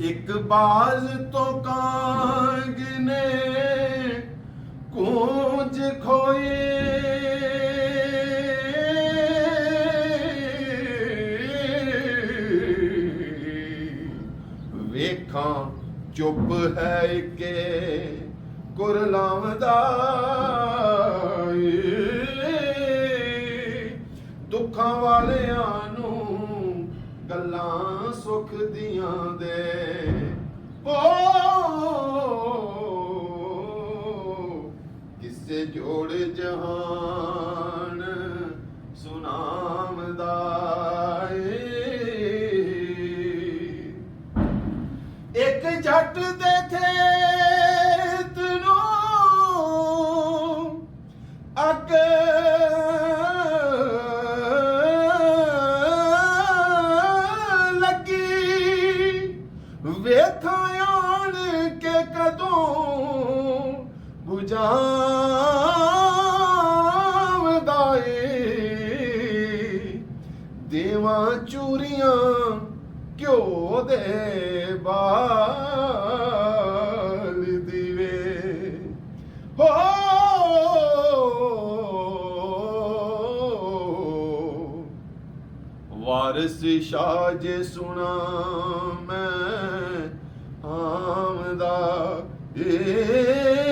ਇੱਕ ਬਾਜ਼ ਤੋਂ ਕਾਂਗ ਨੇ ਕੂੰਜ ਖੋਏ ਵੇਖਾਂ ਚੁੱਪ ਹੈ ਕੇ ਕੁਰਲਾਵਦਾ ਏ। ਦੁੱਖਾਂ ਵਾਲਿਆਂ ਨੂੰ ਗੱਲਾਂ ਸੁੱਖ ਦੀਆਂ ਦੇ। ਓ ਕਿਸੇ ਜੋੜ ਜਹਾਨ ਸੁਨਾਮਦਾ ਏ ਇੱਕ ਜੱਟ ਦੇ ਖੇਤ ਵੇਖਾਂ ਆਣ ਕੇ ਕਦੋਂ 부ਝਾਵਦਾ ਏ? ਦੇਵਾਂ ਚੂਰੀਆਂ ਘਿਓ ਦੇ ਬਾਲ ਦੀਵੇ? ਹੋ, ਵਾਰਿਸ ਸ਼ਾਹ ਜੇ ਸੁਣਾ ਮੈਂ ਆਮਦਾ ਏ